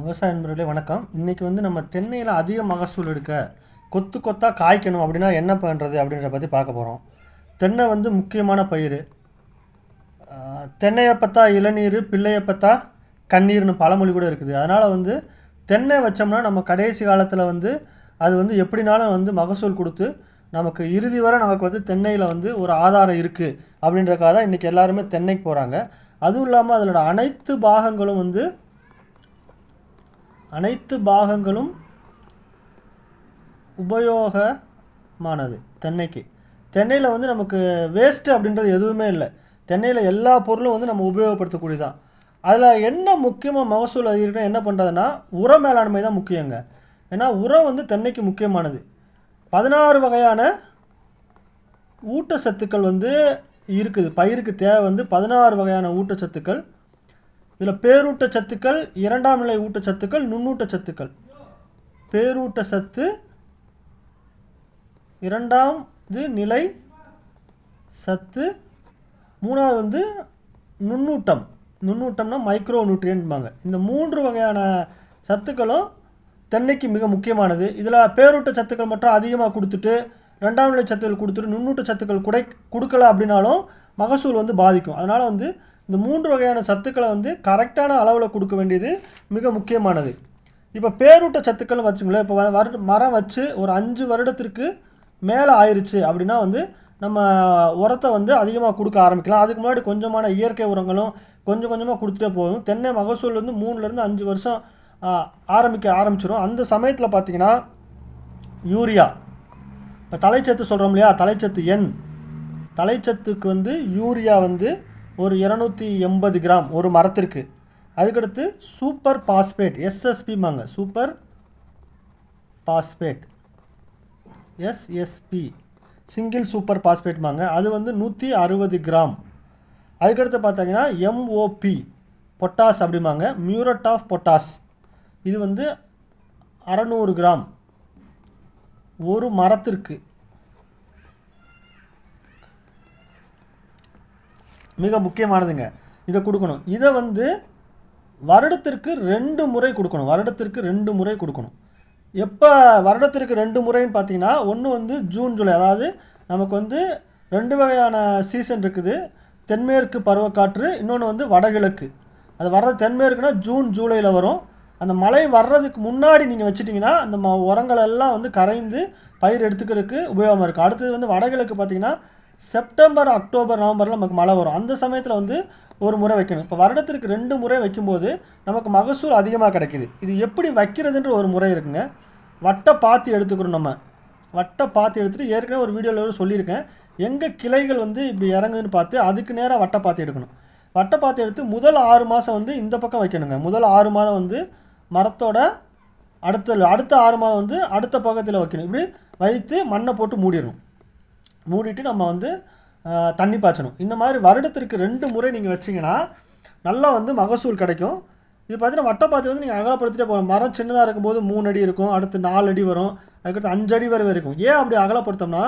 விவசாய நண்பர்களே வணக்கம். இன்றைக்கி வந்து நம்ம தென்னையில் அதிக மகசூல் எடுக்க கொத்து கொத்தாக காய்க்கணும் அப்படின்னா என்ன பண்ணுறது அப்படின்றத பற்றி பார்க்க போகிறோம் தென்னை வந்து முக்கியமான பயிர் தென்னையை பார்த்தா இளநீர் பிள்ளையை பார்த்தா கண்ணீர்னு பழமொழி கூட இருக்குது. அதனால் வந்து தென்னை வச்சோம்னா நம்ம கடைசி காலத்தில் வந்து அது வந்து எப்படினாலும் வந்து மகசூல் கொடுத்து நமக்கு இறுதி வரை நமக்கு வந்து தென்னையில் வந்து ஒரு ஆதாரம் இருக்குது அப்படின்றக்காக தான் இன்றைக்கி எல்லாருமே தென்னைக்கு போகிறாங்க அதுவும் இல்லாமல் அதனோட அனைத்து பாகங்களும் வந்து அனைத்து பாகங்களும் உபயோகமானது தென்னைக்கு. தென்னையில் வந்து நமக்கு வேஸ்ட்டு அப்படின்றது எதுவுமே இல்லை. தென்னையில் எல்லா பொருளும் வந்து நம்ம உபயோகப்படுத்தக்கூடியதான் அதில் என்ன முக்கியமாக மகசூல் அதிகரிக்கணும் என்ன பண்ணுறதுன்னா உர மேலாண்மை தான் முக்கியங்க. ஏன்னா உரம் வந்து தென்னைக்கு முக்கியமானது. பதினாறு வகையான ஊட்டச்சத்துக்கள் வந்து இருக்குது. பயிருக்கு தேவை வந்து பதினாறு வகையான ஊட்டச்சத்துக்கள் இதில் பேரூட்ட சத்துக்கள் இரண்டாம் நிலை ஊட்டச்சத்துக்கள் பேரூட்ட சத்து இரண்டாம் இது நிலை சத்து மூணாவது வந்து நுண்ணூட்டம். நுண்ணூட்டம்னா மைக்ரோ நியூட்ரியன்ட்பாங்க இந்த மூன்று வகையான சத்துக்களும் தென்னைக்கு மிக முக்கியமானது. இதில் பேரூட்ட சத்துக்கள் மட்டும் அதிகமாக கொடுத்துட்டு ரெண்டாம் நிலை சத்துக்கள் கொடுத்துட்டு நுண்ணூட்ட சத்துக்கள் குடை கொடுக்கல அப்படின்னாலும் மகசூல் வந்து பாதிக்கும். அதனால் வந்து இந்த மூன்று வகையான சத்துக்களை வந்து கரெக்டான அளவில் கொடுக்க வேண்டியது மிக முக்கியமானது. இப்போ பேரூட்ட சத்துக்கள்னு வச்சுங்களேன் இப்போ வரு மரம் வச்சு ஒரு அஞ்சு வருடத்திற்கு மேலே ஆயிடுச்சு அப்படின்னா வந்து நம்ம உரத்தை வந்து அதிகமாக கொடுக்க ஆரம்பிக்கலாம். அதுக்கு முன்னாடி கொஞ்சமான இயற்கை உரங்களும் கொஞ்சம் கொஞ்சமாக கொடுத்துட்டே போதும். தென்னை மகசூல் வந்து மூணுலேருந்து அஞ்சு வருஷம் ஆரம்பிக்க ஆரம்பிச்சிடும் அந்த சமயத்தில் பார்த்தீங்கன்னா யூரியா. இப்போ தலைச்சத்து சொல்கிறோம் இல்லையா? தலைச்சத்து எண். தலைச்சத்துக்கு வந்து யூரியா வந்து ஒரு இரநூத்தி எண்பது கிராம் ஒரு மரத்திற்கு. அதுக்கடுத்து super phosphate எஸ்எஸ்பிமாங்க super phosphate SSP single super பாஸ்பேட்மாங்க அது வந்து நூற்றி அறுபது கிராம். அதுக்கடுத்து பார்த்தீங்கன்னா எம்ஓபி பொட்டாஸ் அப்படிம்பாங்க மியூரட் ஆஃப் பொட்டாஸ் இது வந்து அறநூறு கிராம். ஒரு மரத்திற்கு. மிக முக்கியமானதுங்க. இதை கொடுக்கணும். இதை வந்து வருடத்திற்கு ரெண்டு முறை கொடுக்கணும். வருடத்திற்கு ரெண்டு முறை கொடுக்கணும். எப்போ வருடத்திற்கு ரெண்டு முறைன்னு பார்த்தீங்கன்னா ஒன்று வந்து ஜூன் ஜூலை. அதாவது நமக்கு வந்து ரெண்டு வகையான சீசன் இருக்குது. தென்மேற்கு பருவக்காற்று இன்னொன்று வந்து வடகிழக்கு. அது வர்றது தென்மேற்குனா ஜூன் ஜூலையில் வரும். அந்த மழை வர்றதுக்கு முன்னாடி நீங்கள் வச்சிட்டிங்கன்னா அந்த ம உரங்கள் எல்லாம் வந்து கரைந்து பயிர் எடுத்துக்கிறதுக்கு உபயோகமாக இருக்கும். அடுத்தது வந்து வடகிழக்கு பார்த்தீங்கன்னா செப்டம்பர் அக்டோபர் நவம்பரில் நமக்கு மழை வரும். அந்த சமயத்தில் வந்து ஒரு முறை வைக்கணும். இப்போ வருடத்திற்கு ரெண்டு முறை வைக்கும்போது நமக்கு மகசூல் அதிகமாக கிடைக்குது. இது எப்படி வைக்கிறதுன்ற ஒரு முறை இருக்குங்க. வட்டை பாத்தி எடுத்துக்கிறோம் நம்ம. வட்டை பார்த்து எடுத்துகிட்டு ஏற்கனவே ஒரு வீடியோவில் சொல்லியிருக்கேன். எங்கே கிளைகள் வந்து இப்படி இறங்குதுன்னு பார்த்து அதுக்கு நேராக வட்டை பார்த்து எடுக்கணும். வட்டை பார்த்து எடுத்து முதல் ஆறு மாதம் வந்து இந்த பக்கம் வைக்கணுங்க. முதல் ஆறு மாதம் வந்து மரத்தோட அடுத்த அடுத்த ஆறு மாதம் வந்து அடுத்த பக்கத்தில் வைக்கணும். இப்படி வைத்து மண்ணை போட்டு மூடிடணும். மூடிட்டு நம்ம வந்து தண்ணி பாய்ச்சணும். இந்த மாதிரி வருடத்திற்கு ரெண்டு முறை நீங்கள் வச்சிங்கன்னா நல்லா வந்து மகசூல் கிடைக்கும். இது பார்த்தீங்கன்னா வட்டப்பாத்தி வந்து நீங்கள் அகலப்படுத்திட்டே போகணும் மரம் சின்னதாக இருக்கும்போது மூணு அடி இருக்கும் அடுத்து நாலு அடி வரும் அதுக்கடுத்து அஞ்சு அடி வரை இருக்கும் ஏன் அப்படி அகலப்படுத்தோம்னா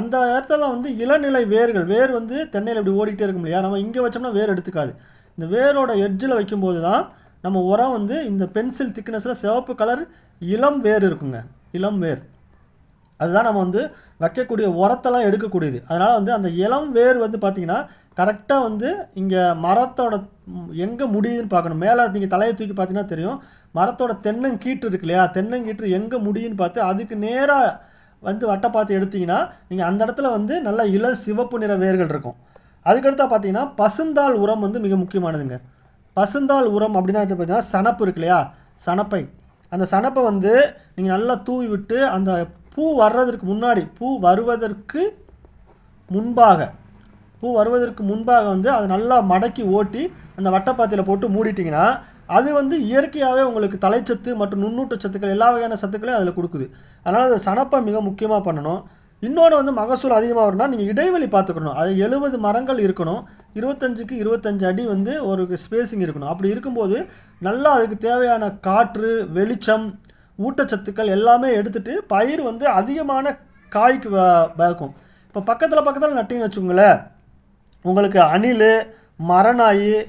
அந்த இடத்துல வந்து இளநிலை வேர்கள் வேர் வந்து தென்னையில் இப்படி ஓடிக்கிட்டே இருக்கும் இல்லையா? நம்ம இங்கே வச்சோம்னா வேர் எடுத்துக்காது. இந்த வேரோட எட்ஜில் வைக்கும்போது தான் நம்ம உரம் வந்து இந்த பென்சில் திக்னஸில் சிவப்பு கலர் இளம் வேர் இருக்குங்க. இளம் வேர். அதுதான் நம்ம வந்து வைக்கக்கூடிய உரத்தெல்லாம் எடுக்கக்கூடியது. அதனால் வந்து அந்த இளம் வேர் வந்து பார்த்திங்கன்னா கரெக்டாக வந்து இங்கே மரத்தோட எங்கே முடியுதுன்னு பார்க்கணும். மேலே நீங்கள் தலையை தூக்கி பார்த்தீங்கன்னா தெரியும் மரத்தோட தென்னங்கீற்று இருக்கு இல்லையா? தென்னங்கீற்று எங்கே முடியுன்னு பார்த்து அதுக்கு நேராக வந்து வட்டை பார்த்து எடுத்தீங்கன்னா நீங்கள் அந்த இடத்துல வந்து நல்லா இள சிவப்பு நிற வேர்கள் இருக்கும். அதுக்கடுத்தா பார்த்தீங்கன்னா பசுந்தாள் உரம் வந்து மிக முக்கியமானதுங்க. பசுந்தாள் உரம் அப்படின்னா பார்த்தீங்கன்னா சணப்பு இருக்கு இல்லையா? சணப்பை அந்த சணப்பை வந்து நீங்கள் நல்லா தூவி விட்டு அந்த பூ வர்றதற்கு முன்னாடி பூ வருவதற்கு முன்பாக பூ வருவதற்கு முன்பாக வந்து அதை நல்லா மடக்கி ஓட்டி அந்த வட்டப்பாத்தியில் போட்டு மூடிட்டிங்கன்னா அது வந்து இயற்கையாகவே உங்களுக்கு தலைச்சத்து மற்றும் நுண்ணூட்ட சத்துக்கள் எல்லா வகையான சத்துக்களையும் அதில் கொடுக்குது. அதனால் அது சணப்பை மிக முக்கியமாக பண்ணணும். இன்னொன்று வந்து மகசூல் அதிகமாக வரும்னா நீங்கள் இடைவெளி பார்த்துக்கணும். அது எழுபது மரங்கள் இருக்கணும். இருபத்தஞ்சுக்கு இருபத்தஞ்சு அடி வந்து ஒரு ஸ்பேசிங் இருக்கணும். அப்படி இருக்கும்போது நல்லா அதுக்கு தேவையான காற்று வெளிச்சம் ஊட்டச்சத்துக்கள் எல்லாமே எடுத்துட்டு பயிர் வந்து அதிகமான காய்க்கு வ- இப்போ பக்கத்தில் பக்கத்தில் நட்டிங்கன்னு வச்சுக்கோங்களேன் உங்களுக்கு அணில் மரநாய்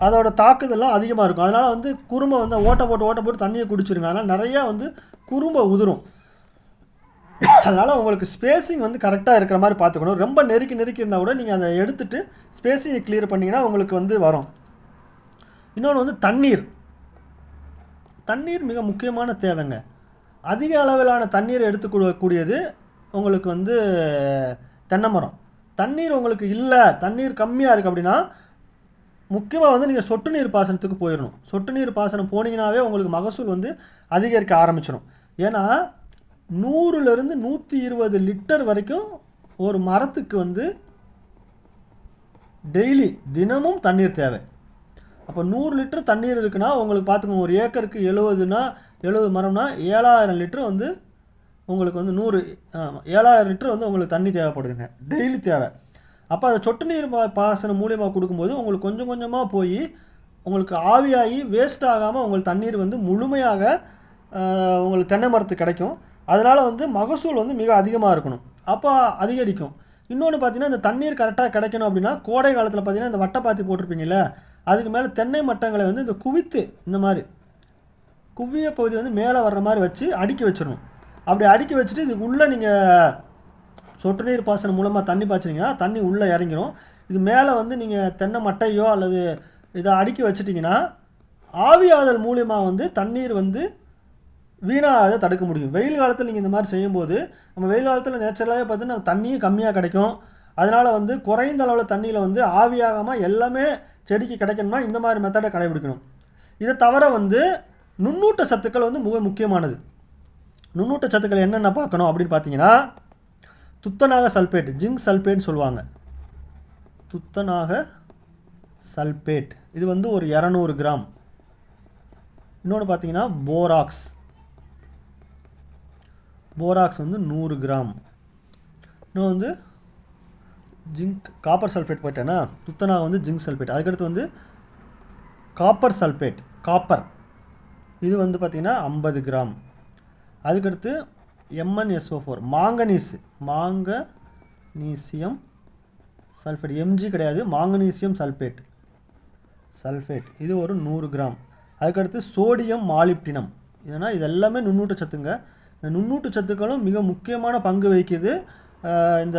அதோட தாக்குதெல்லாம் அதிகமாக இருக்கும். அதனால் வந்து குறும்பை வந்து ஓட்ட போட்டு ஓட்ட போட்டு தண்ணியை குடிச்சிருங்க. அதனால் நிறையா வந்து குறும்பை உதிரும். அதனால் உங்களுக்கு ஸ்பேசிங் வந்து கரெக்டாக இருக்கிற மாதிரி பார்த்துக்கணும். ரொம்ப நெருக்கி நெருக்கி இருந்தால் கூட நீங்கள் அதை எடுத்துட்டு ஸ்பேசிங்கை கிளியர் பண்ணிங்கன்னா உங்களுக்கு வந்து வரும். இன்னொன்று வந்து தண்ணீர். தண்ணீர் மிக முக்கியமான தேவைங்க. அதிக அளவிலான தண்ணீர் எடுத்துக்கூடக்கூடியது உங்களுக்கு வந்து தென்னை மரம். தண்ணீர் உங்களுக்கு இல்லை தண்ணீர் கம்மியாக இருக்குது அப்படின்னா முக்கியமாக வந்து நீங்கள் சொட்டு நீர் பாசனத்துக்கு போயிடணும் சொட்டு நீர் பாசனம் போனீங்கன்னாவே உங்களுக்கு மகசூல் வந்து அதிகரிக்க ஆரம்பிச்சிடும் ஏன்னா நூறுலேருந்து நூற்றி இருபது லிட்டர் வரைக்கும் ஒரு மரத்துக்கு வந்து டெய்லி தினமும் தண்ணீர் தேவை. அப்போ நூறு லிட்டர் தண்ணீர் இருக்குன்னா உங்களுக்கு பார்த்துக்கோங்க ஒரு ஏக்கருக்கு எழுபதுனா எழுபது மரம்னா ஏழாயிரம் லிட்டர் வந்து உங்களுக்கு வந்து நூறு ஏழாயிரம் லிட்டர் வந்து உங்களுக்கு தண்ணி தேவைப்படுதுங்க டெய்லி தேவை. அப்போ அதை சொட்டு நீர் பா- பாசனம் மூலியமாக கொடுக்கும்போது உங்களுக்கு கொஞ்சம் கொஞ்சமாக போய் உங்களுக்கு ஆவியாகி வேஸ்ட் ஆகாமல் உங்களுக்கு தண்ணீர் வந்து முழுமையாக உங்களுக்கு தென்னை மரத்துக்கு கிடைக்கும். அதனால் வந்து மகசூல் வந்து மிக அதிகமாக இருக்கணும். அப்போ அதிகரிக்கும். இன்னொன்று பார்த்தீங்கன்னா இந்த தண்ணீர் கரெக்டாக கிடைக்கணும் அப்படின்னா கோடை காலத்தில் பார்த்தீங்கன்னா இந்த வட்டைப்பாத்தி போட்டிருப்பீங்கல்ல அதுக்கு மேலே தென்னை மட்டங்களை வந்து இந்த குவித்து இந்த மாதிரி குவிய பகுதி வந்து மேலே வர்ற மாதிரி வச்சு அடுக்கி வச்சிடணும். அப்படி அடுக்கி வச்சுட்டு இதுக்கு உள்ளே நீங்கள் சொட்டு நீர் பாசனம் மூலமாக தண்ணி பாய்ச்சிங்கன்னா தண்ணி உள்ளே இறங்கிடும் இது மேலே வந்து நீங்கள் தென்னை மட்டையோ அல்லது இதை அடுக்கி வச்சிட்டிங்கன்னா ஆவியாதல் மூலியமாக வந்து தண்ணீர் வந்து வீணாக தடுக்க முடியும். வெயில் காலத்தில் நீங்கள் இந்த மாதிரி செய்யும்போது நம்ம வெயில் காலத்தில் நேச்சுரலாகவே பார்த்தீங்கன்னா தண்ணியும் கம்மியாக கிடைக்கும். அதனால் வந்து குறைந்த அளவில் தண்ணியில் வந்து ஆவியாகாமல் எல்லாமே செடிக்கு கிடைக்கணுமா இந்த மாதிரி மெத்தடை கடைபிடிக்கணும். இதை தவிர வந்து நுண்ணூட்ட சத்துக்கள் வந்து மிக முக்கியமானது. நுண்ணூட்ட சத்துக்கள் என்னென்ன பார்க்கணும் அப்படின்னு பார்த்தீங்கன்னா துத்தநாக சல்பேட் ஜிங்க் சல்பேட்னு சொல்லுவாங்க. துத்தநாக சல்பேட் இது வந்து ஒரு இரநூறு கிராம். இன்னொன்று பார்த்தீங்கன்னா போராக்ஸ். போராக்ஸ் வந்து நூறு கிராம். இன்னும் வந்து ஜிங்க் காப்பர் சல்ஃபேட் போயிட்டேன்னா துத்தநாக வந்து ஜிங்க் சல்ஃபேட் அதுக்கடுத்து வந்து காப்பர் சல்ஃபேட் காப்பர் இது வந்து பார்த்திங்கன்னா ஐம்பது கிராம். அதுக்கடுத்து M N S O four manganese manganese sulphate M G கிடையாது மாங்கனீசியம் சல்ஃபேட் சல்ஃபேட் இது ஒரு நூறு கிராம். அதுக்கடுத்து சோடியம் மாலிப்டினம் ஏன்னா இது எல்லாமே நுண்ணூட்ட சத்துங்க இந்த நுண்ணூட்டு சத்துக்களும் மிக முக்கியமான பங்கு வகிக்குது இந்த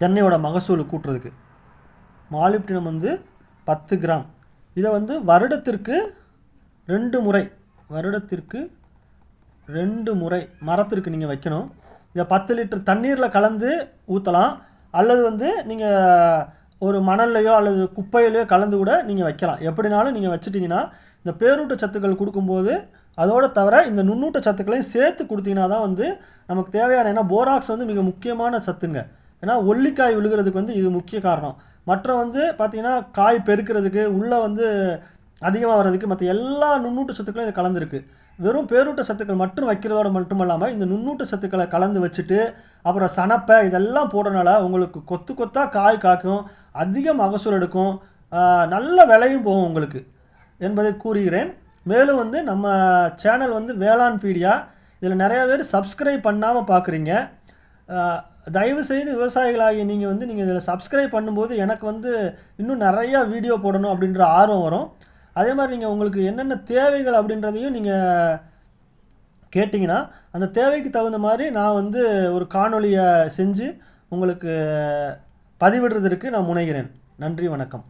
தென்னையோட மகசூல் கூட்டுறதுக்கு. மாலிப்டினம் வந்து பத்து கிராம். இதை வந்து வருடத்திற்கு ரெண்டு முறை வருடத்திற்கு ரெண்டு முறை மரத்திற்கு நீங்கள் வைக்கணும். இதை பத்து லிட்டர் தண்ணீரில் கலந்து ஊற்றலாம் அல்லது வந்து நீங்கள் ஒரு மணல்லையோ அல்லது குப்பையிலையோ கலந்து கூட நீங்கள் வைக்கலாம். எப்படினாலும் நீங்கள் வச்சுட்டிங்கன்னா இந்த பேரூட்ட சத்துக்கள் கொடுக்கும்போது அதோடு தவிர இந்த நுண்ணூட்ட சத்துக்களையும் சேர்த்து கொடுத்தீங்கன்னா தான் வந்து நமக்கு தேவையான ஏன்னா போராக்ஸ் வந்து மிக முக்கியமான சத்துங்க. ஏன்னா ஒல்லிக்காய் விழுகிறதுக்கு வந்து இது முக்கிய காரணம். மற்ற வந்து பார்த்திங்கன்னா காய் பெருக்கிறதுக்கு உள்ளே வந்து அதிகமாக வர்றதுக்கு மற்ற எல்லா நுண்ணூட்ட சத்துக்களும் இது கலந்துருக்கு. வெறும் பேரூட்ட சத்துக்கள் மட்டும் வைக்கிறதோட மட்டும் இல்லாமல் இந்த நுண்ணூட்ட சத்துக்களை கலந்து வச்சுட்டு அப்புறம் சனப்பை இதெல்லாம் போடுறனால உங்களுக்கு கொத்து கொத்தாக காய் காக்கும் அதிக மகசூல் எடுக்கும் நல்ல விலையும் போகும் உங்களுக்கு என்பதை கூறுகிறேன். மேலும் வந்து நம்ம சேனல் வந்து வேளாண் பீடியா இதில் நிறைய பேர் சப்ஸ்கிரைப் பண்ணாமல் பார்க்குறீங்க தயவு செய்து விவசாயிகளாகிய நீங்கள் வந்து நீங்கள் இதில் சப்ஸ்கிரைப் பண்ணும்போது எனக்கு வந்து இன்னும் நிறையா வீடியோ போடணும் அப்படின்ற ஆர்வம் வரும். அதே மாதிரி நீங்கள் உங்களுக்கு என்னென்ன தேவைகள் அப்படின்றதையும் நீங்கள் கேட்டிங்கன்னா அந்த தேவைக்கு தகுந்த மாதிரி நான் வந்து ஒரு காணொலியை செஞ்சு உங்களுக்கு பதிவிடுறதற்கு நான் முனைகிறேன். நன்றி வணக்கம்.